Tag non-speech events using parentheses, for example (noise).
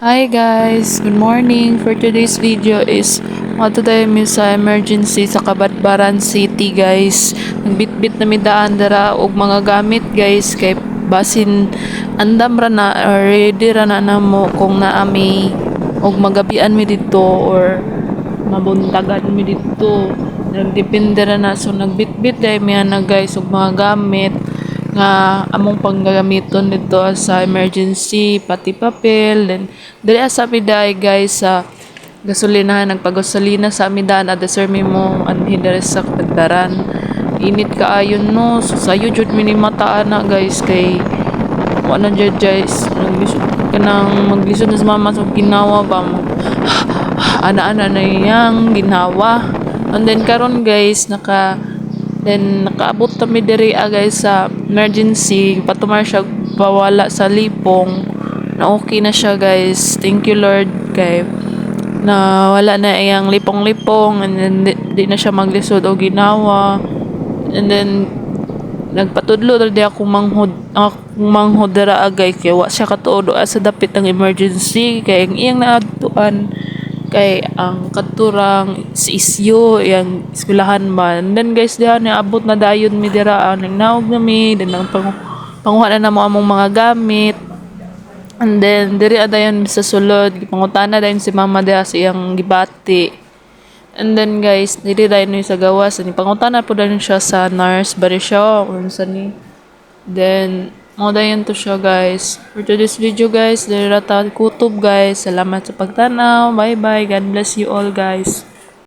Hi guys, good morning. For today's video is Mato tayo mi sa emergency sa Kabadbaran City guys. Nagbitbit na mi daan dara og mga gamit guys kay basin andam ra na or ready ra na namo kung naami og magabian mi dito or mabuntagan mi dito. Nagdepende ra na so nagbitbit dai mi na guys og mga gamit nga among panggagamiton dito sa emergency pati papel then dili sa miday guys sa gasolinahan nagpagasolina sa amidan at sir mi mo anhin sa kagdaran init kaayon no? So sayo jud mi ni mata ana guys kay wala jud guys naglisod kanang maglisod na sa mama so ginawa ba mo? (sighs) Ana-ana na yang ginawa. And then karon guys naka Then, nakaabot kami diri ah, guys sa emergency. Patumar siya pawala sa lipong. Na okay na siya guys. Thank you Lord kay na wala na iyang lipong-lipong and then di, di na siya maglisod o ginawa. And then nagpatudlo na di ako manghod ako manghod dira agay kay wa siya katuodo ah, sa dapit ng emergency kay ang iyang naadtuan kay ang katurang si isyo yang eskwelahan man. Then guys diha ni abot na dayon mi dira ang naog na mi then ang pang panguha na namo among mga gamit. And then diri adayon sa sulod pangutana dayon si mama diha sa iyang gibati. And then guys diri dayon mi sa gawas ni pangutana po dayon siya sa nurse bari siya unsa ni. Then mo dayon to siya guys. For today's video guys diri ra ta kutob guys. Salamat sa pagtanaw. Bye bye god bless you all guys